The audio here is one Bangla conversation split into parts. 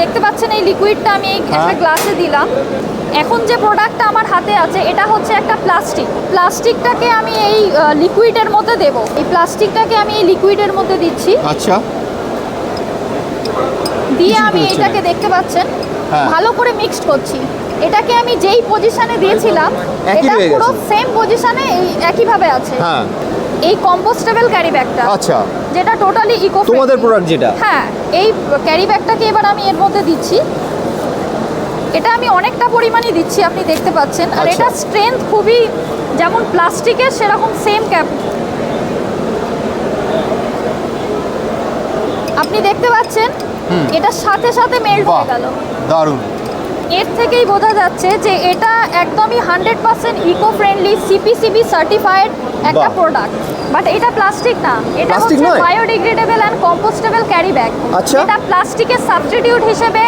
দেখতে পাচ্ছেন এই লিকুইডটা আমি একটা হ্যাঁ। গ্লাসে দিলাম। এখন যে প্রোডাক্টটা আমার হাতে আছে এটা হচ্ছে একটা প্লাস্টিক প্লাস্টিকটাকে আমি এই লিকুইডের মধ্যে দেব। এই প্লাস্টিকটাকে আমি এই লিকুইডের মধ্যে দিচ্ছি। আচ্ছা। দিয়ে আমি এটাকে দেখতে পাচ্ছেন হ্যাঁ। ভালো করে মিক্সড করছি। এটাকে আমি যেই পজিশনে দিয়েছিলাম এটা পুরো সেম পজিশনে একইভাবে আছে। হ্যাঁ। এই কম্পোস্টেবল ক্যারি ব্যাগটা আচ্ছা। যেটা টোটালি ইকো তোমাদের প্রোডাক্ট যেটা? হ্যাঁ এই ক্যারি ব্যাগটাকে এবার আমি এর মধ্যে দিচ্ছি। এটা আমি অনেকটা পরিমাণই দিচ্ছি আপনি দেখতে পাচ্ছেন। আর আচ্ছা। এটা স্ট্রেংথ খুবই যেমন প্লাস্টিকের সেরকম সেম ক্যাপ আপনি দেখতে পাচ্ছেন? এটার সাথে সাথে মেল্ট হয়ে গেল। দারুণ। এর থেকেই বোঝা যাচ্ছে যে এটা একদমই hundred percent eco friendly CPCB certified একটা প্রোডাক্ট বাট এটা প্লাস্টিক না এটা হচ্ছে biodegradable and compostable carry bag আচ্ছা। এটা প্লাস্টিকের সাবস্টিটিউট হিসেবে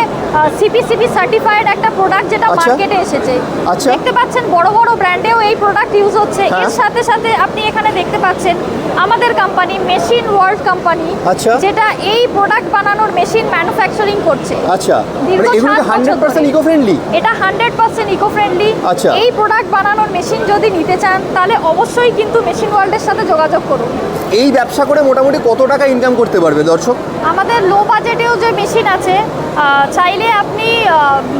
সিপিসিবি সার্টিফাইড একটা প্রোডাক্ট যেটা আচ্ছা। মার্কেটে এসেছে আচ্ছা। দেখতে পাচ্ছেন বড় বড় ব্র্যান্ডেও এই প্রোডাক্ট ইউজ হচ্ছে হ্যাঁ। এর সাথে সাথে আপনি এখানে দেখতে পাচ্ছেন আমাদের কোম্পানি মেশিন ওয়ার্ল্ড কোম্পানি আচ্ছা। যেটা এই প্রোডাক্ট বানানোর মেশিন ম্যানুফ্যাকচারিং করছে আচ্ছা দীর্ঘ মানে। ইকো ফ্রেন্ডলি এটা হান্ড্রেড পার্সেন্ট ইকো ফ্রেন্ডলি আচ্ছা। এই প্রোডাক্ট বানানোর মেশিন যদি নিতে চান তাহলে অবশ্যই কিন্তু মেশিন ওয়ার্ল্ডের সাথে যোগাযোগ করুন। এই ব্যবসা করে মোটামুটি কত টাকা ইনকাম করতে পারবে দর্শক? আমাদের লো বাজেটেও যে মেশিন আছে চাইলে আপনি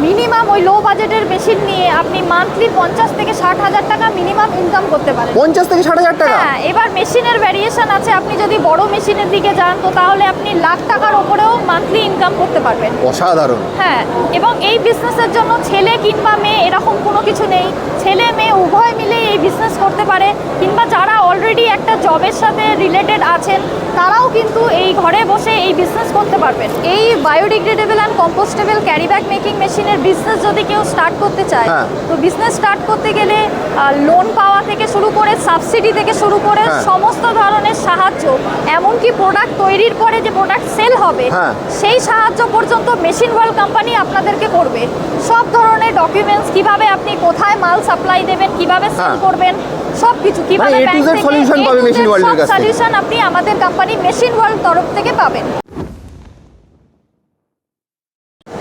মিনিমাম ওই লো বাজেটের মেশিন নিয়ে আপনি মান্থলি পঞ্চাশ থেকে ষাট হাজার টাকা মিনিমাম ইনকাম করতে পারেন। পঞ্চাশ থেকে ষাট হাজার টাকা? হ্যাঁ এবার মেশিনের ভ্যারিয়েশন আছে। আপনি যদি বড় মেশিনের দিকে যান তো তাহলে আপনি লাখ টাকার ওপরেও মান্থলি ইনকাম করতে পারবেন। অসাধারণ। হ্যাঁ এবং এই বিজনেসের জন্য ছেলে কিংবা মেয়ে এরকম কোনো কিছু নেই। ছেলে মেয়ে উভয় মিলে এই বিজনেস করতে পারে। কিংবা যারা অলরেডি একটা জবের সাথে রিলেটেড আছেন তারাও কিন্তু এই ঘরে বসে এই বিজনেস করতে পারবেন এই biodegradable and compostable carry bag making মেশিনের বিজনেস যদি কেউ স্টার্ট করতে চায় হ্যাঁ। তো বিজনেস স্টার্ট করতে গেলে লোন পাওয়া থেকে শুরু করে সাবসিডি থেকে শুরু করে হ্যাঁ। সমস্ত ধরনের সাহায্য এমনকি প্রোডাক্ট তৈরির পরে যে প্রোডাক্ট সেল হবে হ্যাঁ। সেই সাহায্য পর্যন্ত মেশিন ওয়ার্ল্ড কোম্পানি আপনাদেরকে করবে সব ধরনের ডকুমেন্টস কীভাবে আপনি কোথায় মাল সাপ্লাই দেবেন কীভাবে সেল। করবেন সব কিছু কীভাবে মানে ব্যাংক থেকে। সলিউশন আপনি আমাদের কোম্পানি মেশিন ওয়ার্ল্ড তরফ থেকে পাবেন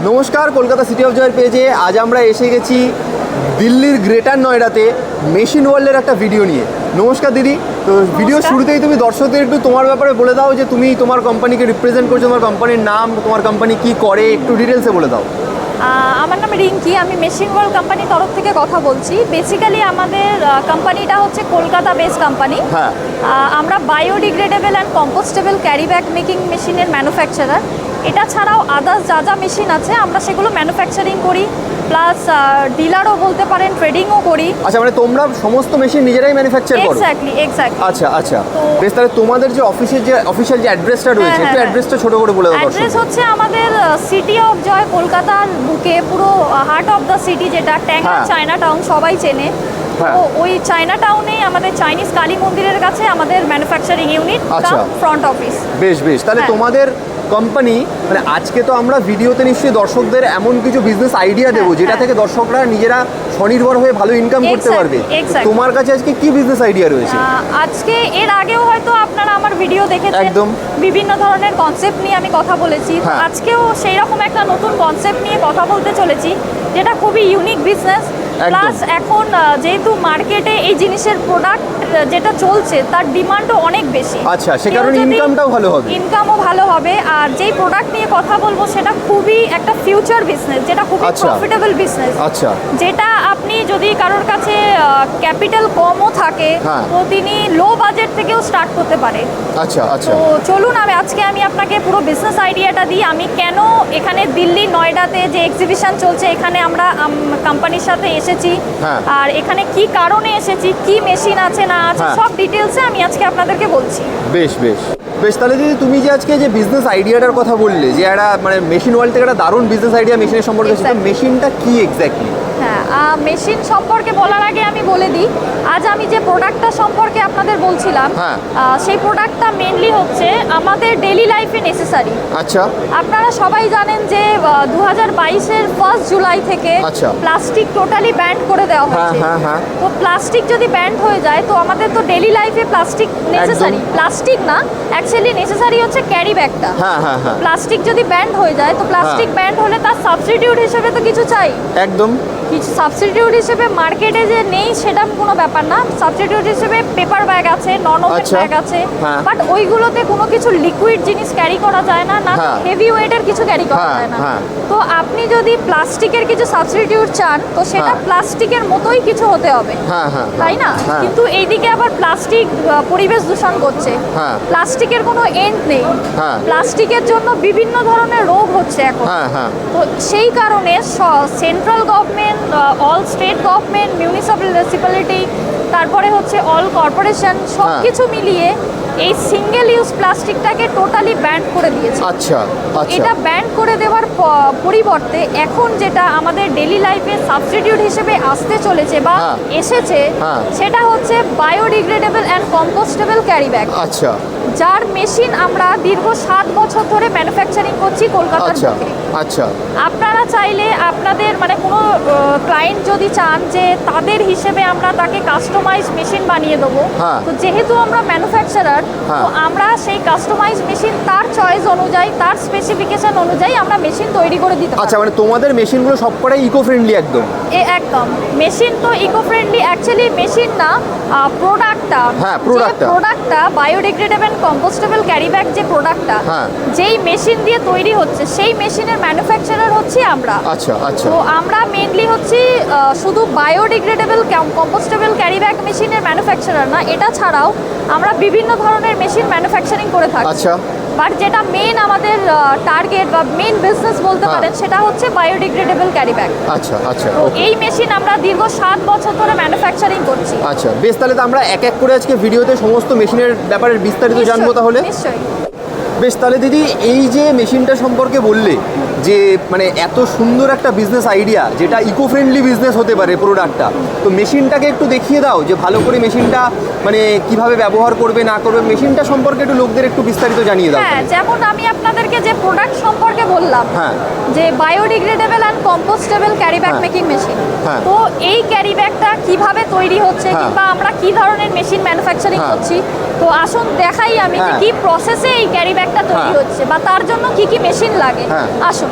নমস্কার কলকাতা সিটি অফ জয়ের পেজে আজ আমরা এসে গেছি দিল্লির গ্রেটার নয়ডাতে মেশিন ওয়ার্ল্ডের একটা ভিডিও নিয়ে। নমস্কার দিদি তো ভিডিও শুরুতেই তুমি দর্শকদের একটু তোমার ব্যাপারে বলে দাও যে তুমি তোমার কোম্পানিকে রিপ্রেজেন্ট করছ তোমার কোম্পানির নাম তোমার কোম্পানি কি করে একটু ডিটেলসে বলে দাও। আমার নাম রিঙ্কি আমি মেশিন ওয়ার্ল্ড কোম্পানির তরফ থেকে কথা বলছি। বেসিক্যালি আমাদের কোম্পানিটা হচ্ছে কলকাতা বেস কোম্পানি হ্যাঁ আমরা biodegradable and compostable carry bag making মেশিনের ম্যানুফ্যাকচারার এটা ছাড়াও আদার্স যা যা মেশিন আছে আমরা সেগুলো ম্যানুফ্যাকচারিং করি প্লাস ডিলারও বলতে পারেন ট্রেডিংও করি আচ্ছা মানে তোমরা সমস্ত মেশিন নিজেরাই ম্যানুফ্যাকচার করো এক্স্যাক্টলি এক্স্যাক্টলি আচ্ছা আচ্ছা বেশ তাহলে তোমাদের যে অফিসের যে অফিসিয়াল যে অ্যাড্রেসটা রয়েছে হ্যাঁ, একটু। অ্যাড্রেসটা ছোট করে বলে দাও অ্যাড্রেস হচ্ছে আমাদের সিটি অফ জয় কলকাতার বুকে পুরো হার্ট অফ দ্য সিটি যেটা ট্যাঙ্গা। চায়না টাউন সবাই চেনে। তো ওই চায়না টাউনেই আমাদের চাইনিজ কালী মন্দিরের কাছে আমাদের ম্যানুফ্যাকচারিং ইউনিট আচ্ছা। ফ্রন্ট অফিস বেশ বেশ তাহলে হ্যাঁ। তোমাদের কোম্পানি মানে আজকে তো আমরা ভিডিওতে নিশ্চয়ই দর্শকদের এমন কিছু বিজনেস আইডিয়া দেবো হ্যাঁ, যেটা হ্যাঁ। থেকে দর্শকরা নিজেরা স্বনির্ভর হয়ে ভালো ইনকাম করতে পারবে তোমার কাছে আজকে কি বিজনেস আইডিয়া রয়েছে আজকে এর আগেও হয়তো আপনারা আমার ভিডিও দেখেছেন একদম। বিভিন্ন ধরনের কনসেপ্ট নিয়ে আমি কথা বলেছি হ্যাঁ। আজকেও সেই রকম একটা নতুন কনসেপ্ট নিয়ে কথা বলতে চলেছি যেটা খুবই ইউনিক বিজনেস প্লাস এখন যেহেতু মার্কেটে এই জিনিসের প্রোডাক্ট যেটা চলছে তার ডিমান্ডও অনেক বেশি আচ্ছা, সে কারণে ইনকামটাও ভালো হবে। ইনকামও ভালো হবে আর যেই প্রোডাক্ট নিয়ে কথা বলব সেটা খুবই একটা ফিউচার বিজনেস যেটা খুবই আচ্ছা। প্রফিটেবল বিজনেস আচ্ছা যেটা আপনি যদি কারোর কাছে ক্যাপিটাল কমও থাকে হ্যাঁ। তো তিনি লো বাজেট থেকেও স্টার্ট করতে পারে আচ্ছা আচ্ছা তো চলুন আমি আজকে আমি আপনাকে পুরো বিজনেস আইডিয়াটা দিই আমি কেন এখানে দিল্লি নয়ডাতে যে এক্সিবিশন চলছে এখানে আমরা কোম্পানির সাথে এসেছি হ্যাঁ। আর এখানে কি কারণে এসেছি কি মেশিন আছে না আছে হ্যাঁ। সব ডিটেলসে আমি আজকে আপনাদেরকে বলছি বেশ বেশ বেশ তাহলে দিদি তুমি যে আজকে যে বিজনেস আইডিয়াটার কথা বললে যে একটা মানে মেশিন ওয়ার্ল্ড থেকে একটা দারুণ বিজনেস আইডিয়া মেশিনের সম্পর্কে সেটা. মেশিনটা কি এক্স্যাক্টলি মেশিন সম্পর্কে বলার আগে আমি বলে দিই আজ আমি যে প্রোডাক্টটা সম্পর্কে আপনাদের বলছিলাম হ্যাঁ। সেই প্রোডাক্টটা মেনলি হচ্ছে আমাদের ডেলি লাইফে নেসেসারি আচ্ছা। আপনারা সবাই জানেন যে দু হাজার বাইশের ফার্স্ট জুলাই থেকে। প্লাস্টিক টোটালি ব্যান্ড করে দেওয়া হ্যাঁ হয়েছে। হ্যাঁ তো প্লাস্টিক যদি ব্যান্ড হয়ে যায় তো আমাদের তো ডেলি লাইফে প্লাস্টিক নেসেসারি প্লাস্টিক না অ্যাকচুয়ালি নেসেসারি হচ্ছে ক্যারি ব্যাগটা হ্যাঁ হ্যাঁ হ্যাঁ। প্লাস্টিক যদি ব্যান্ড হয়ে যায় তো প্লাস্টিক ব্যান্ড হলে তার সাবস্টিটিউট হিসেবে তো কিছু চাই। একদম। কিছু সাবস্টিটিউট হিসেবে মার্কেটে যে নেই সেরকম কোনো ব্যাপার না সাবস্টিটিউট হিসেবে পেপার ব্যাগ আছে নন ওপেন। ব্যাগ আছে হ্যাঁ। বাট ওইগুলোতে কোনো কিছু লিকুইড জিনিস ক্যারি করা যায় না না হ্যাঁ। হেভি ওয়েটের কিছু ক্যারি করা হ্যাঁ, যায় না হ্যাঁ। তো আপনি যদি প্লাস্টিকের কিছু সাবস্টিটিউট চান তো সেটা হ্যাঁ। প্লাস্টিকের মতোই কিছু হতে হবে হ্যাঁ হ্যাঁ হ্যাঁ। তাই না হ্যাঁ। কিন্তু এইদিকে আবার প্লাস্টিক পরিবেশ দূষণ করছে হ্যাঁ। প্লাস্টিকের কোনো এন্ড নেই হ্যাঁ। প্লাস্টিকের জন্য বিভিন্ন ধরনের রোগ হচ্ছে এখন হ্যাঁ হ্যাঁ তো সেই কারণে central government all state government municipality তারপরে হচ্ছে অল কর্পোরেশন সব। কিছু মিলিয়ে এই সিঙ্গেল ইউজ প্লাস্টিকটাকে টোটালি ব্যান করে দিয়েছে আচ্ছা আচ্ছা এটা ব্যান করে দেওয়ার পরিবর্তে এখন যেটা আমাদের ডেলি লাইফে সাবস্টিটিউট হিসেবে আসতে চলেছে বা হ্যাঁ। এসেছে হ্যাঁ। সেটা হচ্ছে biodegradable and compostable carry bag আচ্ছা যার মেশিন আমরা দীর্ঘ সাত বছর ধরে ম্যানুফ্যাকচারিং করছি কলকাতার আচ্ছা বুকে। আচ্ছা। আপনারা চাইলে আপনাদের মানে কোনো ক্লায়েন্ট যদি চান যে তাদের হিসেবে আমরা তাকে কাস্টমাইজ মেশিন বানিয়ে দেবো। হ্যাঁ। তো যেহেতু আমরা ম্যানুফ্যাকচারার হ্যাঁ। তো আমরা সেই কাস্টমাইজ মেশিন তার চয়েস অনুযায়ী তার স্পেসিফিকেশন অনুযায়ী আমরা মেশিন তৈরি করে দিতে আচ্ছা মানে তোমাদের মেশিনগুলো সবকটাই ইকো ফ্রেন্ডলি একদম? এ একদম। মেশিন তো ইকো ফ্রেন্ডলি অ্যাকচুয়ালি মেশিন না প্রোডাক্টটা হ্যাঁ, প্রোডাক্টটা। প্রোডাক্টটা বায়োডিগ্রেডেবল কম্পোস্টেবল ক্যারি ব্যাগ যে প্রোডাক্টটা হ্যাঁ। যেই মেশিন দিয়ে তৈরি হচ্ছে সেই মেশিনের ম্যানুফ্যাকচারার হচ্ছি আমরা। আচ্ছা আচ্ছা। তো আমরা মেইনলি হচ্ছে শুধু বায়োডিগ্রেডেবল কম্পোস্টেবল ক্যারি ব্যাগ মেশিনের ম্যানুফ্যাকচারার না এটা ছাড়াও আমরা বিভিন্ন ধরনের মেশিন ম্যানুফ্যাকচারিং করে থাকি। আচ্ছা। বাট যেটা মেন আমাদের টার্গেট বা মেন বিজনেস বলতে হ্যাঁ। পারেন সেটা হচ্ছে বায়োডিগ্রেডেবল ক্যারি ব্যাগ আচ্ছা আচ্ছা তো এই মেশিন আমরা দীর্ঘ সাত বছর ধরে ম্যানুফ্যাকচারিং করছি। আচ্ছা বেশ তাহলে তো আমরা এক এক করে আজকে ভিডিওতে সমস্ত মেশিনের ব্যাপারে বিস্তারিত জানব তাহলে? নিশ্চয়ই। বেশ তাহলে দিদি এই যে মেশিনটা সম্পর্কে বললে যে মানে এত সুন্দর একটা বিজনেস আইডিয়া যেটা ইকো ফ্রেন্ডলি বিজনেস হতে পারে প্রোডাক্টটা তো মেশিনটাকে একটু দেখিয়ে দাও যে ভালো করে মেশিনটা মানে কীভাবে ব্যবহার করবে না করবে মেশিনটা সম্পর্কে একটু লোকদের একটু বিস্তারিত জানিয়ে দাও হ্যাঁ যেমন আমি আপনাদেরকে যে প্রোডাক্ট সম্পর্কে বললাম হ্যাঁ। যে biodegradable and compostable carry bag. Making machine. তো এই ক্যারি ব্যাগটা কীভাবে তৈরি হচ্ছে হ্যাঁ। কিংবা আমরা কি ধরনের মেশিন ম্যানুফ্যাকচারিং। করছি তো আসুন দেখাই আমি যে হ্যাঁ। কি প্রসেসে এই ক্যারি ব্যাগটা তৈরি। হচ্ছে বা তার জন্য কি কি মেশিন লাগে। আসুন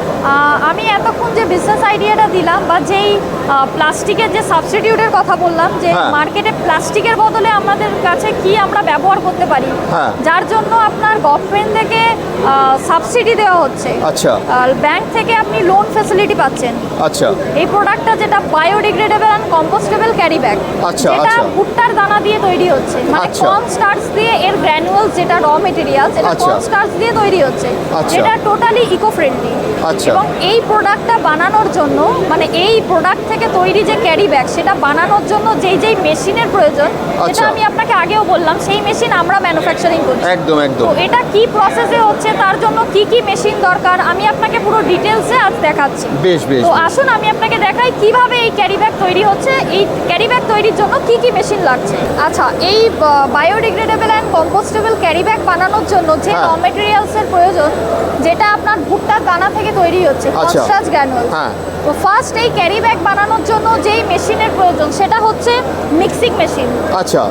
আমি এতক্ষণ যে বিজনেস আইডিয়াটা দিলাম বা যেই প্লাস্টিকের যে সাবস্টিটিউটের কথা বললাম যে হ্যাঁ। মার্কেটে প্লাস্টিকের বদলে আমাদের কাছে কি আমরা ব্যবহার করতে পারি হ্যাঁ। যার জন্য আপনার গভর্নমেন্ট থেকে সাবসিডি দেওয়া হচ্ছে আচ্ছা ব্যাংক থেকে আপনি লোন ফ্যাসিলিটি পাচ্ছেন আচ্ছা এই প্রোডাক্টটা যেটা biodegradable and compostable carry bag আচ্ছা, যেটা আচ্ছা। ভুট্টার দানা দিয়ে তৈরি হচ্ছে মানে আচ্ছা। কর্ন স্টার্চ দিয়ে এর গ্র্যানুয়ালস যেটা র মেটেরিয়াল আচ্ছা। কর্ন স্টার্চ দিয়ে তৈরি হচ্ছে আচ্ছা। যেটা টোটালি ইকো ফ্রেন্ডলি আচ্ছা। এবং এই প্রোডাক্টটা বানানোর জন্য মানে এই প্রোডাক্ট থেকে তৈরি যে ক্যারি ব্যাগ সেটা বানানোর জন্য যেই যেই মেশিনের প্রয়োজন আচ্ছা। যেটা আমি আপনাকে আগেও বললাম সেই মেশিন আমরা ম্যানুফ্যাকচারিং করছি। একদম একদম। তো এটা কি প্রসেসে হচ্ছে তার জন্য কি কি মেশিন দরকার আমি আপনাকে পুরো ডিটেলসে আজ দেখাচ্ছি। বেশ বেশ তো আসুন আমি আপনাকে দেখাই কীভাবে এই ক্যারি ব্যাগ তৈরি হচ্ছে এই ক্যারি ব্যাগ তৈরির জন্য কি কি মেশিন লাগছে। আচ্ছা এই biodegradable and compostable carry bag বানানোর জন্য যে। র মেটেরিয়ালসের প্রয়োজন যেটা আপনার ভুট্টার দানা থেকে তৈরি হচ্ছে আচ্ছা। গ্র্যানুয়াল হ্যাঁ। তো ফার্স্ট এই ক্যারি ব্যাগ বানানোর জন্য যেই মেশিনের প্রয়োজন সেটা হচ্ছে মিক্সিং মেশিন আচ্ছা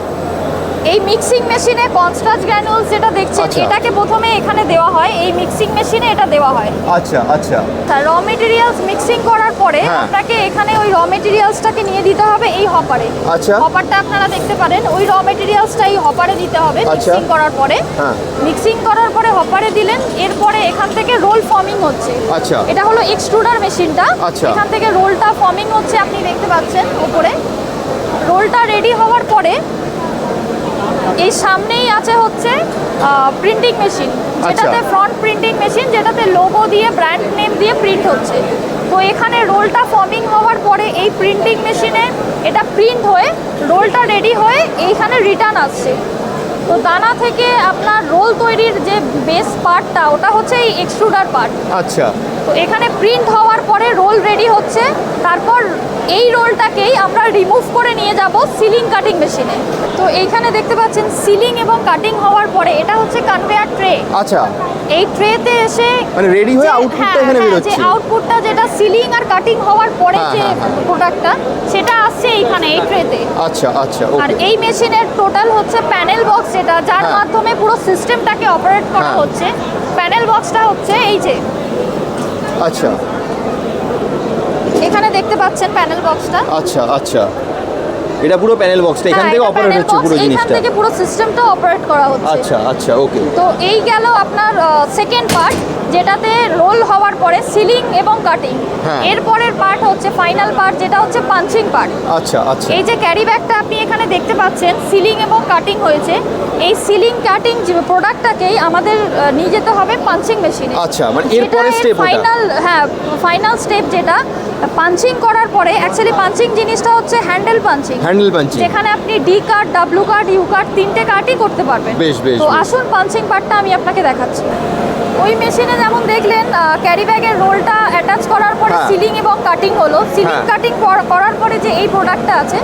এই মিক্সিং মেশিনে কনস্ট্রাচ গ্র্যানুলস যেটা দেখছেন আচ্ছা। এটাকে প্রথমে এখানে দেওয়া হয় এই মিক্সিং মেশিনে এটা দেওয়া হয় আচ্ছা আচ্ছা র মেটেরিয়ালস মিক্সিং করার পরে হ্যাঁ। আপনাকে এখানে ওই র মেটেরিয়ালসটাকে নিয়ে দিতে হবে এই হপারে আচ্ছা। হপারটা আপনারা দেখতে পারেন ওই র মেটেরিয়ালসটা এই হপারে দিতে হবে আচ্ছা। মিক্সিং করার পরে হ্যাঁ। মিক্সিং করার পরে হপারে দিলেন এরপরে এখান থেকে রোল ফর্মিং হচ্ছে আচ্ছা। এটা হলো এক্সট্রুডার মেশিনটা আচ্ছা। এখান থেকে রোলটা ফর্মিং হচ্ছে আপনি দেখতে পাচ্ছেন উপরে রোলটা রেডি হওয়ার পরে এই সামনেই আছে হচ্ছে প্রিন্টিং মেশিন যেটাতে ফ্রন্ট প্রিন্টিং মেশিন যেটাতে লোগো দিয়ে ব্র্যান্ড নেম দিয়ে প্রিন্ট হচ্ছে। তো এখানে রোলটা ফর্মিং হওয়ার পরে এই প্রিন্টিং মেশিনে এটা প্রিন্ট হয়ে রোলটা রেডি হয়ে এইখানে রিটার্ন আসছে। তো দানা থেকে আপনার রোল তৈরির যে বেস পার্টটা ওটা হচ্ছে এই এক্সট্রুডার পার্ট আচ্ছা। তো এখানে প্রিন্ট হওয়ার পরে রোল রেডি হচ্ছে। তারপর এই রোলটাকেই আমরা রিমুভ করে নিয়ে যাব সিলিং কাটিং মেশিনে তো এইখানে দেখতে পাচ্ছেন সিলিং এবং কাটিং হওয়ার পরে এটা হচ্ছে কনভেয়ার ট্রে আচ্ছা এই ট্রেতে এসে মানে ready হয়ে outputটা হ্যাঁ, এখানে হ্যাঁ, বেরোচ্ছে। আউটপুটটা যেটা সিলিং আর কাটিং হওয়ার পরে হ্যাঁ, যে হ্যাঁ, হ্যাঁ। প্রোডাক্টটা সেটা আসছে এইখানে এই ট্রেতে আচ্ছা আচ্ছা আর এই মেশিনের টোটাল হচ্ছে প্যানেল বক্স যেটা যার। মাধ্যমে পুরো সিস্টেমটাকে অপারেট করা। হচ্ছে প্যানেল বক্সটা হচ্ছে এই যে আচ্ছা এখানে দেখতে পাচ্ছেন প্যানেল বক্সটা আচ্ছা আচ্ছা। এটা পুরো প্যানেল বক্সটা এখান হ্যাঁ, থেকে অপারেট হচ্ছে পুরো জিনিসটা। এখান থেকে পুরো সিস্টেমটা অপারেট করা হচ্ছে। আচ্ছা আচ্ছা ওকে তো এই গেল আপনার সেকেন্ড পার্ট যেটাতে রোল হওয়ার পরে সিলিং এবং কাটিং। হ্যাঁ। এরপরের পার্ট হচ্ছে ফাইনাল পার্ট যেটা হচ্ছে পাঞ্চিং পার্ট আচ্ছা আচ্ছা। এই যে ক্যারি ব্যাগটা আপনি এখানে দেখতে পাচ্ছেন সিলিং এবং কাটিং হয়েছে। এই সিলিং কাটিং যে প্রোডাক্টটাকেই আমাদের নিয়ে যেতে হবে পাঞ্চিং মেশিনে আচ্ছা, মানে step ওটা। ফাইনাল হ্যাঁ ফাইনাল স্টেপ যেটা পাঞ্চিং করার পরে অ্যাকচুয়ালি পাঞ্চিং জিনিসটা হচ্ছে হ্যান্ডেল পাঞ্চিং হ্যান্ডেল পাঞ্চিং যেখানে আপনি D card W card U card তিনটে কার্ডই করতে পারবেন। বেশ, বেশ, তো আসুন পাঞ্চিং পার্টটা আমি আপনাকে দেখাচ্ছি। ওই মেশিনে যেমন দেখলেন ক্যারি ব্যাগের রোলটা অ্যাটাচ করার পরে হ্যাঁ। সিলিং এবং কাটিং হলো। সিলিং হ্যাঁ। কাটিং করার পরে যে এই প্রোডাক্টটা আছে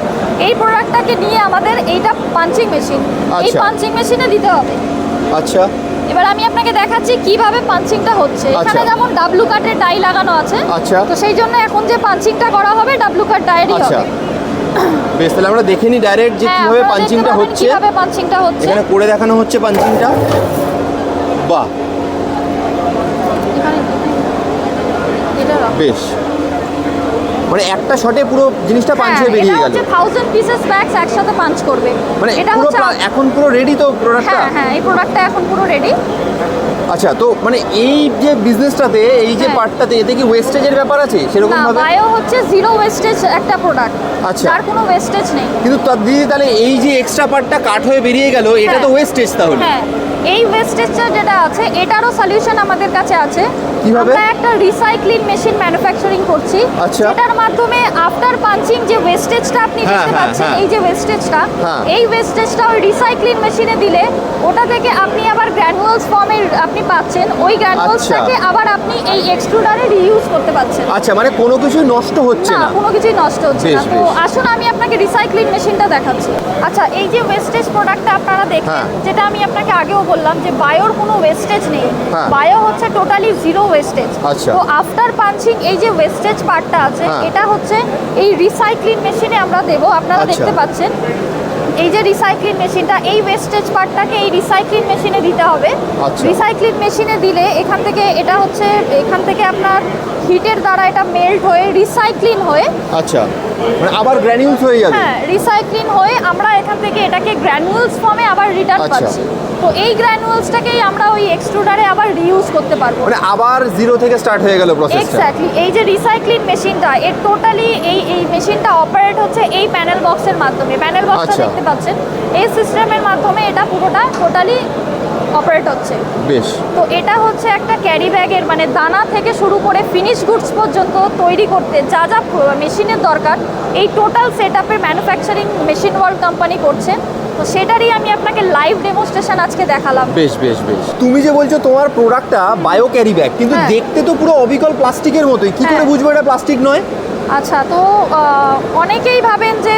এই প্রোডাক্টটাকে নিয়ে আমাদের এইটা পাঞ্চিং মেশিন এই আচ্ছা। পাঞ্চিং মেশিনে দিতে হবে। আচ্ছা। এবার আমি আপনাকে দেখাচ্ছি কীভাবে পাঞ্চিংটা হচ্ছে। এখানে আচ্ছা। যেমন ডাব্লু কাটের ডাই লাগানো আছে আচ্ছা। তো সেই জন্য এখন যে পাঞ্চিংটা করা হবে ডাব্লু কাট ডায়েরই আচ্ছা। হবে। বেশ তাহলে আমরা দেখে নিই ডাইরেক্ট যে হ্যাঁ, কীভাবে পাঞ্চিংটা হচ্ছে। কীভাবে পাঞ্চিংটা হচ্ছে। এখানে করে দেখানো হচ্ছে পাঞ্চিংটা বাহ এখানে এটা রাখো। বেশ। মানে একটা শটে পুরো জিনিসটা পাঞ্চ হয়ে বেরিয়ে হ্যাঁ, এটা গেল হচ্ছে থাউজেন্ড পিসেস ব্যাগস একসাথে পাঞ্চ করবে। মানে এটা হচ্ছে এখন পুরো রেডি তো প্রোডাক্টটা হ্যাঁ হ্যাঁ এই প্রোডাক্টটা এখন পুরো রেডি আচ্ছা তো মানে এই যে বিজনেসটাতে এই যে হ্যাঁ। পার্টটাতে এতে কি ওয়েস্টেজের ব্যাপার আছে সেরকম না ভাবে বায়ো হচ্ছে জিরো ওয়েস্টেজ একটা প্রোডাক্ট আচ্ছা। তার কোনো ওয়েস্টেজ নেই কিন্তু তার দিদি তাহলে এই যে এক্সট্রা পার্টটা কাট হয়ে বেরিয়ে গেল এটা তো হ্যাঁ। ওয়েস্টেজ তাহলে হ্যাঁ এই ওয়েস্টেজটা যেটা আছে এটারও সলিউশন আমাদের কাছে আছে কীভাবে? আমরা একটা রিসাইক্লিং মেশিন ম্যানুফ্যাকচারিং করছি আচ্ছা। যেটার মাধ্যমে আফটার পাঞ্চিং যে ওয়েস্টেজটা আপনি হ্যাঁ, দেখতে হ্যাঁ, পাচ্ছেন হ্যাঁ। এই যে ওয়েস্টেজটা হ্যাঁ। এই ওয়েস্টেজটা ওই রিসাইক্লিং মেশিনে দিলে ওটা থেকে আপনি আবার গ্র্যানুয়ালস ফর্মে আপনি পাচ্ছেন ওই গ্র্যানুয়ালসটাকে আবার আপনি এই এক্সট্রুডারে রিইউজ করতে পারছেন আচ্ছা মানে কোনো কিছু নষ্ট হচ্ছে না কোনো কিছুই নষ্ট হচ্ছে না তো। আসুন আমি আপনাকে রিসাইক্লিং মেশিনটা দেখাচ্ছি আচ্ছা এই যে ওয়েস্টেজ প্রোডাক্টটা আপনারা দেখেন হ্যাঁ। যেটা আমি আপনাকে আগেও বললাম যে বায়োর কোনো ওয়েস্টেজ নেই হ্যাঁ। বায়ো হচ্ছে টোটালি জিরো ওয়েস্টেজ আচ্ছা। তো আফটার পাঞ্চিং এই যে ওয়েস্টেজ পার্টটা আছে হ্যাঁ। এটা হচ্ছে এই রিসাইক্লিং মেশিনে আমরা দেব আপনারা আচ্ছা। দেখতে পাচ্ছেন এই যে রিসাইক্লিং মেশিনটা এই ওয়েস্টেজ পার্টটাকে এই রিসাইক্লিং মেশিনে দিতে হবে আচ্ছা। রিসাইক্লিং মেশিনে দিলে এখান থেকে এটা হচ্ছে এখান থেকে আপনার হিটের দ্বারা এটা মেল্ট হয়ে রিসাইক্লিং হয়ে আচ্ছা মানে আবার গ্র্যানিউলস হয়ে যাবে হ্যাঁ রিসাইক্লিং হয়ে আমরা এখান থেকে এটাকে গ্র্যানুয়ালস ফর্মে আবার রিটার্ন আচ্ছা। পাচ্ছি তো এই গ্র্যানুয়ালসটাকেই আমরা ওই এক্সট্রুডারে আবার রিইউজ করতে পারব। মানে আবার জিরো থেকে স্টার্ট হয়ে গেল প্রসেসটা এক্স্যাক্টলি এই যে রিসাইক্লিং মেশিনটা এর টোটালি এই এই মেশিনটা অপারেট হচ্ছে এই প্যানেল বক্সের মাধ্যমে। প্যানেল বক্সটা আচ্ছা। দেখতে পাচ্ছেন? এই সিস্টেমের মাধ্যমে এটা পুরোটা টোটালি অপারেট হচ্ছে। বেশ। তো এটা হচ্ছে একটা ক্যারি ব্যাগের মানে দানা থেকে শুরু করে ফিনিশ গুডস পর্যন্ত তৈরি করতে যা যা মেশিনের দরকার এই টোটাল সেট আপের ম্যানুফ্যাকচারিং মেশিন ওয়ার্ল্ড কোম্পানি করছে। তো সেটারই আমি আপনাকে লাইভ ডেমোস্ট্রেশন আজকে দেখালাম বেশ বেশ বেশ তুমি যে বলছো তোমার প্রোডাক্টটা বায়ো ক্যারি ব্যাগ কিন্তু হ্যাঁ। দেখতে তো পুরো অবিকল প্লাস্টিকের মতোই কি করে হ্যাঁ। বুঝব এটা প্লাস্টিক নয় আচ্ছা তো অনেকেই ভাবেন যে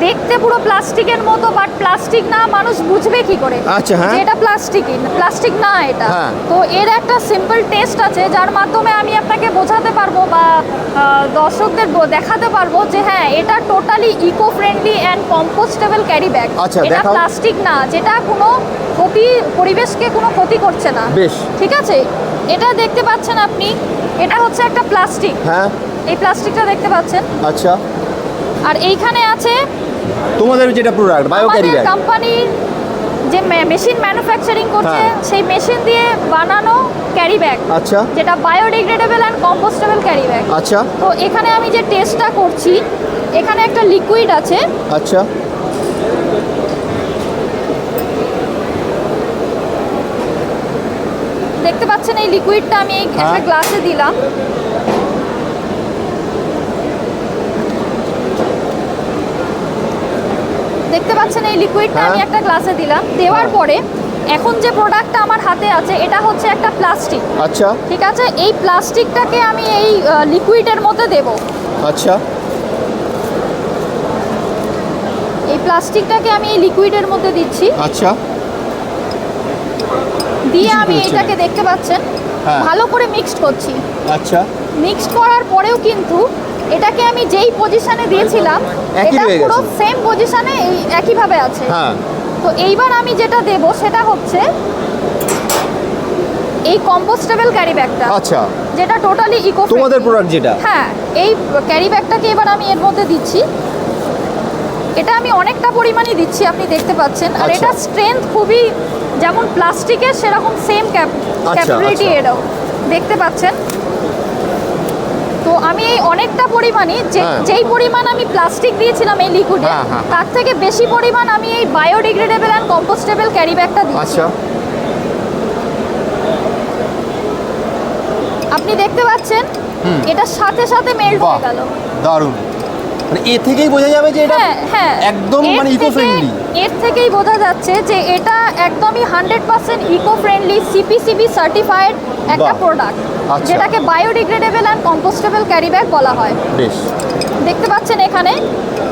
দেখতে পুরো প্লাস্টিকের মতো বাট প্লাস্টিক না মানুষ বুঝবে কি করে? আচ্ছা, হ্যাঁ। এটা প্লাস্টিকই প্লাস্টিক না এটা। হ্যাঁ। তো এর একটা সিম্পল টেস্ট আছে যার মাধ্যমে আমি আপনাকে বোঝাতে পারব বা দর্শকদের দেখাতে পারব যে হ্যাঁ এটা totally eco friendly and compostable carry bag এটা প্লাস্টিক না যেটা কোনো ক্ষতি পরিবেশকে কোনো ক্ষতি করছে না। বেশ। ঠিক আছে? এটা দেখতে পাচ্ছেন আপনি এটা হচ্ছে একটা প্লাস্টিক। হ্যাঁ। এই প্লাস্টিকটা দেখতে পাচ্ছেন। আচ্ছা। আর এইখানে আছে তোমাদের যেটা প্রোডাক্ট বায়ো ক্যারি আমাদের ব্যাগ কোম্পানির যে মেশিন ম্যানুফ্যাকচারিং করছে হ্যাঁ। সেই মেশিন দিয়ে বানানো ক্যারি ব্যাগ আচ্ছা। যেটা biodegradable and compostable carry bag আচ্ছা। তো এখানে আমি যে টেস্টটা করছি এখানে একটা লিকুইড আছে। আচ্ছা। দেখতে পাচ্ছেন এই লিকুইডটা আমি একটা হ্যাঁ। গ্লাসে দিলাম। দেখতে পাচ্ছেন এই লিকুইডটা আমি হ্যাঁ। একটা গ্লাসে দিলাম। দেওয়ার হ্যাঁ। পরে এখন যে প্রোডাক্টটা আমার হাতে আছে এটা হচ্ছে একটা প্লাস্টিক আচ্ছা। ঠিক আছে? এই প্লাস্টিকটাকে আমি এই লিকুইডের মধ্যে দেব। আচ্ছা। এই প্লাস্টিকটাকে আমি এই লিকুইডের মধ্যে দিচ্ছি। আচ্ছা। দিয়ে আমি এটাকে দেখতে পাচ্ছেন? হ্যাঁ। ভালো করে মিক্সড করছি। আচ্ছা। মিক্সড করার পরেও কিন্তু এটাকে আমি যেই পজিশনে দিয়েছিলাম এটা পুরো। সেম পজিশনে একইভাবে আছে। হ্যাঁ। তো এইবার আমি যেটা দেব সেটা হচ্ছে এই কম্পোস্টেবল ক্যারি ব্যাগটা আচ্ছা। যেটা টোটালি ইকো তোমাদের প্রোডাক্ট যেটা? হ্যাঁ এই ক্যারি ব্যাগটাকে এবার আমি এর মধ্যে দিচ্ছি। এটা আমি অনেকটা পরিমাণে দিচ্ছি আপনি দেখতে পাচ্ছেন। আর আচ্ছা। এটা স্ট্রেংথ খুবই যেমন প্লাস্টিকের সেরকম সেম ক্যাপাবিলিটি আচ্ছা। এটাও দেখতে পাচ্ছেন? আমি এই অনেকটা পরিমাণে যে হ্যাঁ। যেই পরিমাণ আমি প্লাস্টিক দিয়েছিলাম এই লিকুইডে হ্যাঁ, হ্যাঁ। তার থেকে বেশি পরিমাণ আমি এই বায়োডিগ্রেডেবল অ্যান্ড কম্পোস্টেবল ক্যারি ব্যাগটা দিচ্ছি আচ্ছা। আপনি দেখতে পাচ্ছেন? এটার সাথে সাথে মেল্ট হয়ে গেল। দারুণ। মানে এ থেকেই বোঝা যাবে যে এটা হ্যাঁ হ্যাঁ। একদম এর মানে ইকো ফ্রেন্ডলি এর থেকেই বোঝা যাচ্ছে যে এটা একদমই hundred percent eco friendly CPCB certified একটা প্রোডাক্ট আচ্ছা। যেটাকে biodegradable and compostable carry bag বলা হয়। বেশ। দেখতে পাচ্ছেন এখানে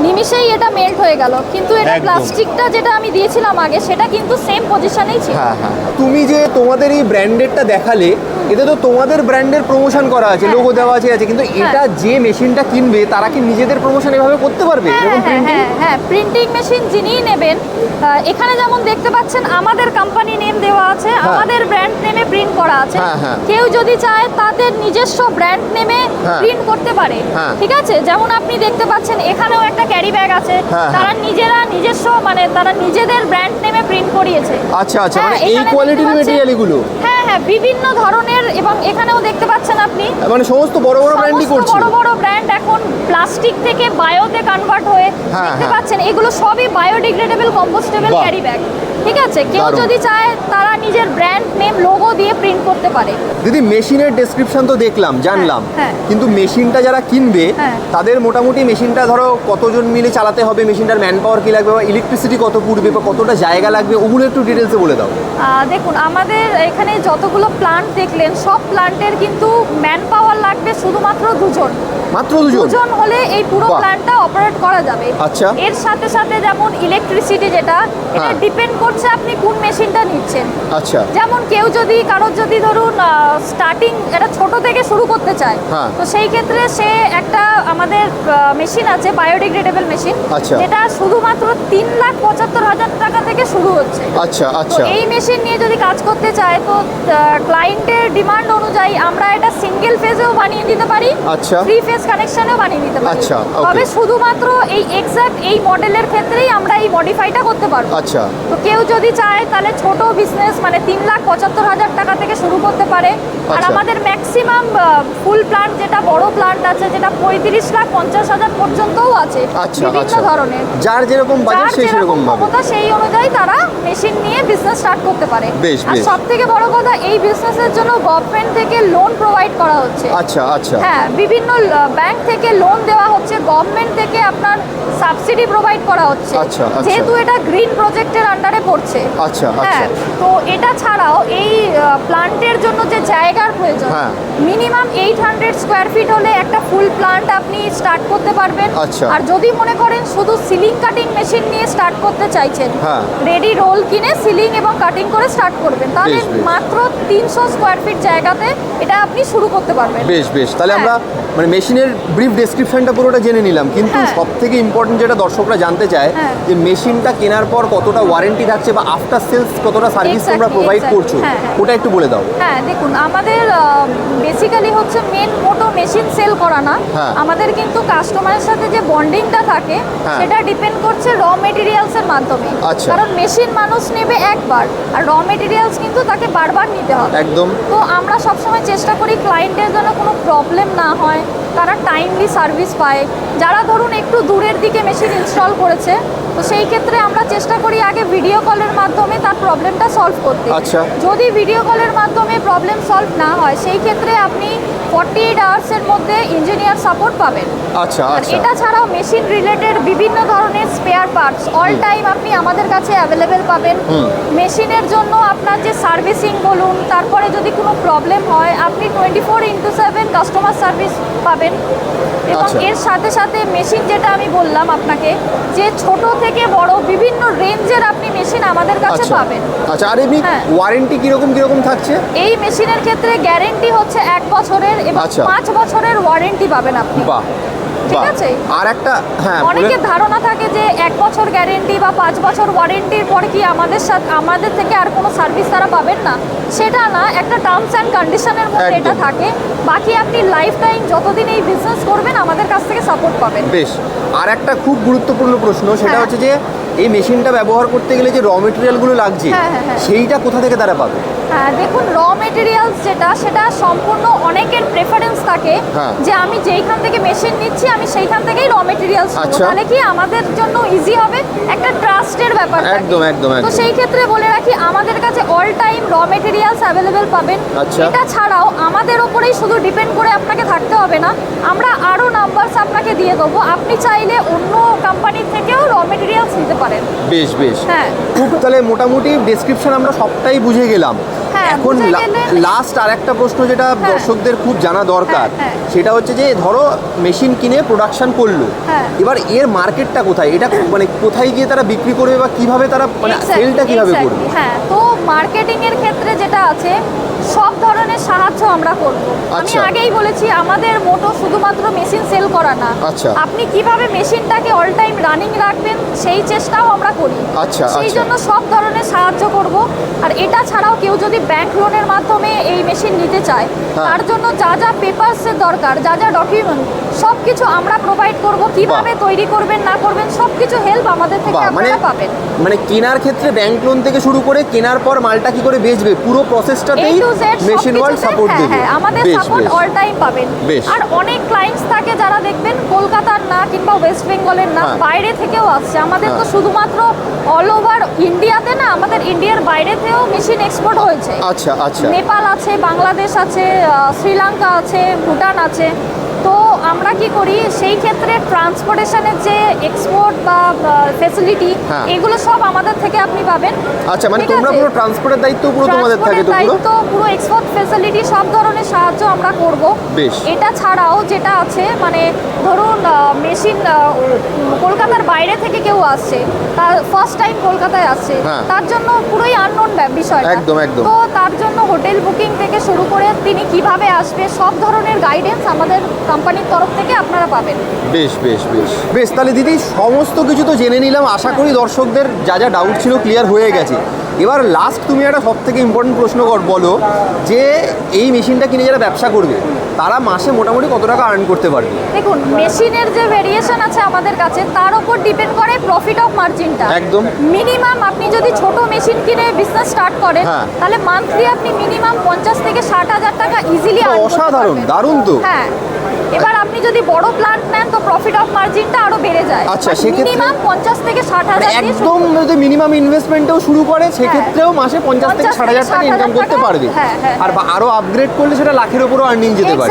নিমিষেই এটা মেল্ট হয়ে গেল। কিন্তু এটা প্লাস্টিকটা যেটা আমি দিয়েছিলাম আগে সেটা কিন্তু সেম পজিশনেই ছিল। হ্যাঁ হ্যাঁ তুমি যে তোমাদের এই ব্র্যান্ডেরটা দেখালে এতে তো তোমাদের ব্র্যান্ডের প্রমোশন করা আছে হ্যাঁ, লোগো হ্যাঁ। দেওয়া আছে আছে। কিন্তু এটা যে মেশিনটা কিনবে তারা কি নিজেদের প্রমোশন এভাবে করতে পারবে? হ্যাঁ হ্যাঁ হ্যাঁ হ্যাঁ। প্রিন্টিং মেশিন যিনিই নেবেন এখানে যেমন দেখতে পাচ্ছেন আমাদের কোম্পানি নেম দেওয়া আছে আমাদের ব্র্যান্ড নেমে প্রিন্ট করা আছে। হ্যাঁ, হ্যাঁ। কেউ যদি চায় তাদের নিজস্ব ব্র্যান্ড নেমে হ্যাঁ। প্রিন্ট করতে পারে। হ্যাঁ। ঠিক আছে? যেমন আপনি দেখতে পাচ্ছেন এখানেও একটা ক্যারি ব্যাগ আছে। হ্যাঁ, তারা নিজেরা নিজস্ব মানে তারা নিজেদের ব্র্যান্ড নেমে প্রিন্ট করিয়েছে। আচ্ছা আচ্ছা হ্যাঁ, মানে এই কোয়ালিটির মেটেরিয়াল এগুলো? হ্যাঁ হ্যাঁ বিভিন্ন ধরনের এবং এখানেও দেখতে পাচ্ছেন আপনি। মানে সমস্ত বড় বড় ব্র্যান্ডই করছে। বড় বড় ব্র্যান্ড এখন প্লাস্টিক থেকে বায়োতে কনভার্ট হয়ে হ্যাঁ, দেখতে হ্যাঁ। পাচ্ছেন। এগুলো সবই বায়োডিগ্রেডেবল কম্পোস্টেবল ক্যারি ব্যাগ ঠিক আছে কেউ যদি চায় তারা নিজের ব্র্যান্ড নেম লোগো দিয়ে প্রিন্ট করতে পারে দিদি মেশিনের ডেসক্রিপশন তো দেখলাম জানলাম হ্যাঁ। কিন্তু মেশিনটা যারা কিনবে হ্যাঁ। তাদের মোটামুটি মেশিনটা ধরো কতজন মিলে চালাতে হবে মেশিনটার ম্যান পাওয়ার কি লাগবে বা ইলেকট্রিসিটি কত পুড়বে বা কতটা জায়গা লাগবে ওগুলো একটু ডিটেলসে বলে দাও দেখুন আমাদের এখানে যতগুলো প্লান্ট দেখলেন সব প্লান্টের কিন্তু ম্যান পাওয়ার লাগবে শুধুমাত্র দুজন মাত্র দুজন দুজন হলে এই পুরো। প্ল্যান্টটা অপারেট করা যাবে আচ্ছা। এর সাথে সাথে যেমন ইলেকট্রিসিটি যেটা এটা হ্যাঁ। ডিপেন্ড করছে আপনি কোন মেশিনটা নিচ্ছেন? আচ্ছা। যেমন কেউ যদি কারোর যদি ধরুন স্টার্টিং এটা ছোট থেকে শুরু করতে চায় হ্যাঁ। তো সেই ক্ষেত্রে সে একটা আমাদের মেশিন আছে বায়োডিগ্রেডেবল মেশিন আচ্ছা। যেটা শুধুমাত্র তিন লাখ পঁচাত্তর হাজার টাকা থেকে শুরু হচ্ছে। আচ্ছা আচ্ছা। এই মেশিন নিয়ে যদি কাজ করতে চায় তো ক্লায়েন্টের ডিমান্ড অনুযায়ী আমরা এটা সিঙ্গেল ফেজেও বানিয়ে দিতে পারি আচ্ছা। থ্রি ফেজ কানেকশনেও বানিয়ে দিতে পারি। আচ্ছা, তবে শুধুমাত্র এই এক্সাক্ট এই মডেলের ক্ষেত্রেই আমরা এই মডিফাইটা করতে পারব। আচ্ছা। তো কেউ যদি চায় তাহলে ছোট বিজনেস মানে তিন লাখ পঁচাত্তর হাজার টাকা থেকে শুরু করতে পারে। আর আচ্ছা। আমাদের ম্যাক্সিমাম ফুল প্লান্ট যেটা বড় প্লান্ট আছে যেটা পঁয়ত্রিশ লাখ পঞ্চাশ হাজার পর্যন্তও আছে আচ্ছা বিভিন্ন আচ্ছা ধরনের। যার যেরকম বাজেট সেরকম ক্ষমতা সেই অনুযায়ী তারা মেশিন নিয়ে বিজনেস স্টার্ট করতে পারে। আর সব থেকে বড় কথা এই বিজনেসের জন্য গভর্নমেন্ট থেকে লোন প্রোভাইড করা হচ্ছে। আচ্ছা আচ্ছা। হ্যাঁ বিভিন্ন ব্যাংক থেকে লোন দেওয়া হচ্ছে গভর্নমেন্ট থেকে আপনার সাবসিডি প্রোভাইড করা হচ্ছে। যেহেতু এটা গ্রিন প্রজেক্টের আন্ডারে পড়ছে আচ্ছা, হ্যাঁ আচ্ছা। তো এটা ছাড়াও এই প্লান্টের জন্য যে জায়গার প্রয়োজন হ্যাঁ। Minimum eight hundred square feet হলে একটা ফুল প্লান্ট আপনি স্টার্ট করতে পারবেন আচ্ছা। আর যদি মনে করেন শুধু সিলিং কাটিং মেশিন নিয়ে স্টার্ট করতে চাইছেন হ্যাঁ। রেডি রোল কিনে সিলিং এবং কাটিং করে স্টার্ট করবেন তাহলে। মাত্র তিনশো স্কোয়ার ফিট জায়গাতে এটা আপনি শুরু করতে পারবেন বেশ বেশ তাহলে হ্যাঁ। আমরা মানে মেশিনের ব্রিফ ডেসক্রিপশনটা পুরোটা জেনে নিলাম কিন্তু। সব থেকে ইম্পর্টেন্ট যেটা দর্শকরা জানতে চায় হ্যাঁ। যে মেশিনটা কেনার পর কতটা ওয়ারেন্টি থাকছে বা আফটার সেলস কতটা সার্ভিস তোমরা প্রোভাইড করছ হ্যাঁ, হ্যাঁ। ওটা একটু বলে দাও হ্যাঁ দেখুন আমাদের বেসিক্যালি হচ্ছে মেন মোটো মেশিন সেল করা না। আমাদের কিন্তু কাস্টমারের সাথে যে বন্ডিংটা থাকে। সেটা ডিপেন্ড করছে র মেটেরিয়ালসের মাধ্যমে আচ্ছা। কারণ মেশিন মানুষ নেবে একবার আর র মেটেরিয়ালস কিন্তু তাকে বারবার নিতে হবে একদম তো আমরা সবসময় চেষ্টা করি ক্লায়েন্টের যেন কোনো প্রবলেম না হয় তারা টাইমলি সার্ভিস পায়। যারা ধরুন একটু দূরের দিকে মেশিন ইনস্টল করেছে তো সেই ক্ষেত্রে আমরা চেষ্টা করি আগে ভিডিও কলের মাধ্যমে তার প্রবলেমটা সলভ করতে। আচ্ছা। যদি ভিডিও কলের মাধ্যমে প্রবলেম সলভ না হয় সেই ক্ষেত্রে আপনি ফর্টি এইট আওয়ার্সের মধ্যে ইঞ্জিনিয়ার সাপোর্ট পাবেন। আচ্ছা আচ্ছা। এটা ছাড়াও মেশিন রিলেটেড বিভিন্ন ধরনের স্পেয়ার পার্টস অল টাইম আপনি আমাদের কাছে অ্যাভেলেবেল পাবেন। মেশিনের জন্য আপনার যে সার্ভিসিং বলুন তারপরে যদি কোনো প্রবলেম হয় আপনি twenty four into seven customer service পাবেন এবং আচ্ছা। এর সাথে সাথে মেশিন যেটা আমি বললাম আপনাকে যে ছোট থেকে বড় বিভিন্ন রেঞ্জের আপনি মেশিন আমাদের কাছে আচ্ছা পাবেন আচ্ছা আর এমনি হ্যাঁ। ওয়ারেন্টি কীরকম কীরকম থাকছে এই মেশিনের ক্ষেত্রে গ্যারেন্টি হচ্ছে এক বছরের এবং আচ্ছা। পাঁচ বছরের ওয়ারেন্টি পাবেন আপনি বাহ ঠিক আছে? আর একটা হ্যাঁ অনেকের ধারণা থাকে যে এক বছর গ্যারেন্টি বা পাঁচ বছর ওয়ারেন্টির পর কি আমাদের সাথে আমাদের থেকে আর কোনো সার্ভিস তারা পাবেন না সেটা না একটা টার্মস অ্যান্ড কন্ডিশনের মধ্যে এটা থাকে বাকি আপনি লাইফ টাইম যতদিন এই বিজনেস করবেন আমাদের কাছ থেকে সাপোর্ট পাবেন বেশ আর একটা খুব গুরুত্বপূর্ণ প্রশ্ন সেটা হ্যাঁ। হচ্ছে যে এই মেশিনটা ব্যবহার করতে গেলে যে র মেটেরিয়ালগুলো লাগছে হ্যাঁ, হ্যাঁ। সেইটা কোথা থেকে তারা পাবে দেখুন র মেটেরিয়ালস যেটা সেটা সম্পূর্ণ অনেকের প্রেফারেন্স থাকে হ্যাঁ। যে আমি যেইখান থেকে মেশিন নিচ্ছি আমি সেইখান থেকেই র মেটেরিয়ালস আচ্ছা। তাহলে কি আমাদের জন্য ইজি হবে? একটা ট্রাস্টের ব্যাপার একদম, একদম, তো সেই ক্ষেত্রে বলে রাখি আমাদের কাছে all time raw materials available পাবেন। আচ্ছা। এটা ছাড়াও আমাদের ওপরেই শুধু ডিপেন্ড করে আপনাকে থাকতে হবে না আমরা আরও নাম্বারস আপনাকে দিয়ে দেবো। আপনি চাইলে অন্য কোম্পানির থেকেও র মেটেরিয়ালস নিতে পারেন। বেশ বেশ। হ্যাঁ। খুব তাহলে মোটামুটি ডেসক্রিপশন আমরা সবটাই বুঝে গেলাম। হ্যাঁ, এখন লাস্ট আর একটা প্রশ্ন যেটা দর্শকদের খুব জানা দরকার হ্যাঁ, হ্যাঁ। সেটা হচ্ছে যে ধরো মেশিন কিনে প্রোডাকশন করল। হ্যাঁ। এবার এর মার্কেটটা কোথায়? এটা মানে কোথায় গিয়ে তারা বিক্রি করবে বা কীভাবে তারা মানে সেলটা কীভাবে করবে? হ্যাঁ। তো মার্কেটিং এর ক্ষেত্রে যেটা আছে সব ধরনের সাহায্য আমরা করব আমি আচ্ছা। আগেই বলেছি আমাদের মোটো শুধুমাত্র মেশিন সেল করা না আচ্ছা। আপনি কীভাবে মেশিনটাকে অল টাইম রানিং রাখবেন সেই চেষ্টাও আমরা করি আচ্ছা, সেই। জন্য সব ধরনের সাহায্য করব আর এটা ছাড়াও কেউ যদি ব্যাংক লোনের মাধ্যমে এই মেশিন নিতে চায় হ্যাঁ। তার জন্য যা যা পেপারসের দরকার যা যা ডকুমেন্ট সব কিছু আমরা প্রোভাইড করব কীভাবে তৈরি করবেন না করবেন সব কিছু হেল্প আমাদের থেকে বাহ মানে আপনারা পাবেন মানে কেনার ক্ষেত্রে ব্যাংক লোন থেকে শুরু করে কেনার পর মালটা কি করে বেচবে পুরো প্রসেসটাতেই to মেশিন ওয়ার্ল্ড সাপোর্ট হ্যাঁ, দেবে। হ্যাঁ, আমাদের বেশ। সাপোর্ট অল টাইম পাবেন আর অনেক ক্লায়েন্টস থাকে যারা দেখবেন কলকাতার না কিংবা ওয়েস্ট বেঙ্গলের না হ্যাঁ। বাইরে থেকেও আসছে। আমাদের তো হ্যাঁ। শুধুমাত্র অল ওভার ইন্ডিয়াতে না আমাদের ইন্ডিয়ার বাইরেতেও মেশিন এক্সপোর্ট হয়েছে। আচ্ছা আচ্ছা। নেপাল আছে বাংলাদেশ আছে শ্রীলঙ্কা আছে ভুটান আছে। তো আমরা কি করি সেই ক্ষেত্রে ট্রান্সপোর্টেশনের যে এক্সপোর্ট বা ফেসিলিটি হ্যাঁ। এগুলো সব আমাদের থেকে আপনি পাবেন আচ্ছা মানে তোমরা পুরো ট্রান্সপোর্টের দায়িত্ব পুরো তোমাদের থাকে তো পুরো দায়িত্ব পুরো এক্সপোর্ট ফেসিলিটি সব ধরনের সাহায্য আমরা করব বেশ। এটা ছাড়াও যেটা আছে মানে ধরুন মেশিন কলকাতার বাইরে থেকে কেউ আসছে তার ফার্স্ট টাইম কলকাতায় আসছে হ্যাঁ। তার জন্য পুরোই আননোন বিষয় একদম, একদম। তো তার জন্য হোটেল বুকিং থেকে শুরু করে তিনি কীভাবে আসবে সব ধরনের গাইডেন্স আমাদের কোম্পানির তরফ থেকে আপনারা পাবেন বেশ বেশ বেশ বেশ তাহলে দিদি সমস্ত কিছু তো জেনে নিলাম আশা করি দর্শকদের যা যা ডাউট ছিল ক্লিয়ার হয়ে গেছে এবার লাস্ট তুমি একটা সব থেকে ইম্পর্টেন্ট প্রশ্ন কর বলো যে এই মেশিনটা কিনে যারা ব্যবসা করবে তারা মাসে মোটামুটি কত টাকা আর্ন করতে পারবে দেখুন মেশিনের যে ভেরিয়েশন আছে আমাদের কাছে তার উপর ডিপেন্ড করে প্রফিট অফ মার্জিনটা একদম। মিনিমাম আপনি যদি ছোট মেশিন কিনে বিজনেস স্টার্ট করেন হ্যাঁ। তাহলে মান্থলি আপনি মিনিমাম পঞ্চাশ থেকে ষাট হাজার টাকা ইজিলি অসাধারণ, দারুণ তো। হ্যাঁ আপনি যদি বড় প্ল্যান্ট নেন তো প্রফিট অফ মার্জিনটা আরও বেড়ে যায়। আচ্ছা, সেক্ষেত্রে- মিনিমাম পঞ্চাশ থেকে ষাট মানে হাজার দিয়ে শুরু একদম যদি মিনিমাম ইনভেস্টমেন্টেও শুরু করে সেক্ষেত্রেও মাসে পঞ্চাশ থেকে 50 ষাট হাজার টাকা ইনকাম করতে পারবে। হ্যাঁ, হ্যাঁ, আর আরও আপগ্রেড করলে সেটা লাখের উপরও আর্নিং যেতে পারে।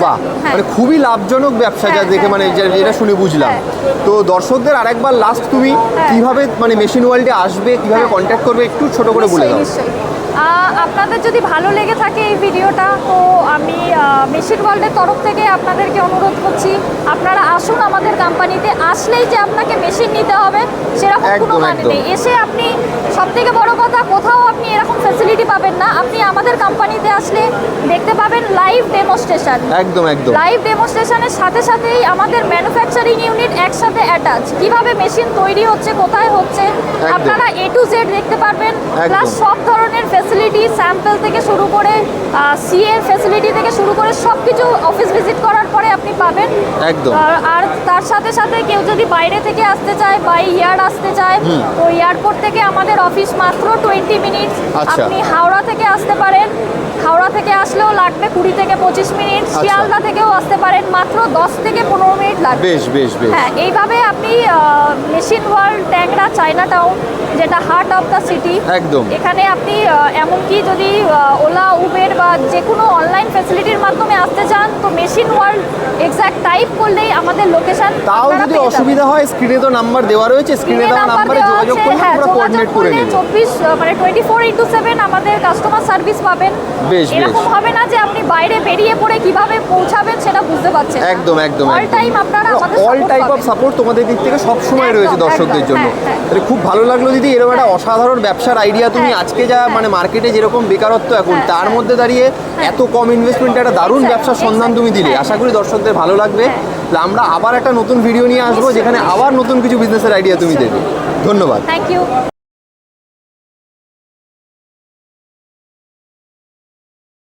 বাহ! হ্যাঁ। মানে খুবই লাভজনক ব্যবসা যা হ্যাঁ, দেখে হ্যাঁ, মানে হ্যাঁ, যেটা শুনে বুঝলাম। হ্যাঁ। তো দর্শকদের আরেকবার লাস্ট তুমি হ্যাঁ। কীভাবে মানে মেশিন ওয়ার্ল্ডে আসবে কীভাবে হ্যাঁ। কন্ট্যাক্ট করবে একটু ছোট করে বলে দাও। আপনাদের যদি ভালো লেগে থাকে এই ভিডিওটা তো আমি মেশিন ওয়ার্ল্ডের তরফ থেকে আপনাদেরকে অনুরোধ করছি আপনারা আসুন আমাদের কোম্পানিতে আসলেই যে আপনাকে মেশিন নিতে হবে সেরকম কোনো মানে নেই। এসে আপনি সব থেকে বড় কথা কোথাও আপনি এরকম ফ্যাসিলিটি পাবেন না। আপনি আমাদের কোম্পানিতে আসলে দেখতে পাবেন লাইভ ডেমোস্ট্রেশন একদম একদম। লাইভ ডেমোস্ট্রেশনের সাথে সাথেই আমাদের ম্যানুফ্যাকচারিং ইউনিট একসাথে অ্যাটাচ কীভাবে মেশিন তৈরি হচ্ছে কোথায় হচ্ছে আপনারা এ টু জেড দেখতে পারবেন। প্লাস সব ধরনের ফ্যাসিলিটি স্যাম্পল থেকে শুরু করে সিএ ফ্যাসিলিটি থেকে শুরু করে সব কিছু অফিস ভিজিট করার পরে আপনি পাবেন। একদম। আর- তার সাথে সাথে কেউ যদি বাইরে থেকে আসতে চায় বাই ইয়ার আসতে চায় তো এয়ারপোর্ট থেকে আমাদের অফিস মাত্র টোয়েন্টি মিনিটস আচ্ছা। আপনি হাওড়া থেকে আসতে পারেন। হাওড়া থেকে আসলেও লাগবে কুড়ি থেকে পঁচিশ মিনিট আচ্ছা। শিয়ালদা থেকেও আসতে পারেন মাত্র দশ থেকে পনেরো মিনিট লাগবে। বেশ বেশ বেশ। হ্যাঁ এইভাবে আপনি machine world Tangra Chinatown যেটা হার্ট অফ দ্য সিটি একদম। এখানে আপনি এমনকি যদি ওলা উবের বা যে কোনো অনলাইন ফ্যাসিলিটির মাধ্যমে আসতে চান তো মেশিন ওয়ার্ল্ড এক্স্যাক্ট টাইপ করলেই আমাদের লোকেশন তাও যদি অসুবিধা হয় স্ক্রিনে তো নাম্বার দেওয়া রয়েছে স্ক্রিনে দেওয়া নাম্বারে যোগাযোগ করলে হ্যাঁ, আমরা কোঅর্ডিনেট করে নেব। চব্বিশ মানে টোয়েন্টি ফোর ইন্টু সেভেন আমাদের কাস্টমার সার্ভিস পাবেন। বেশ। এরকম হবে না যে আপনি বাইরে বেরিয়ে পড়ে কীভাবে পৌঁছাবেন সেটা বুঝতে পারছেন একদম একদম অল টাইম আপনারা আমাদের অল টাইপ অফ সাপোর্ট তোমাদের দিক থেকে সব সময় রয়েছে দর্শকদের জন্য। হ্যাঁ, হ্যাঁ। তাহলে খুব ভালো লাগল দিদি এরকম একটা অসাধারণ ব্যবসার আইডিয়া তুমি হ্যাঁ, আজকে যা হ্যাঁ। মানে মার্কেটে যেরকম বেকারত্ব এখন হ্যাঁ, তার হ্যাঁ। মধ্যে দাঁড়িয়ে এত কম ইনভেস্টমেন্টে একটা দারুণ ব্যবসার সন্ধান তুমি দিলে। আশা করি দর্শকদের ভালো লাগবে। হ্যাঁ। তাহলে আমরা আবার একটা নতুন ভিডিও নিয়ে আসব যেখানে আবার নতুন কিছু বিজনেসের আইডিয়া তুমি দেবে। ধন্যবাদ। Thank you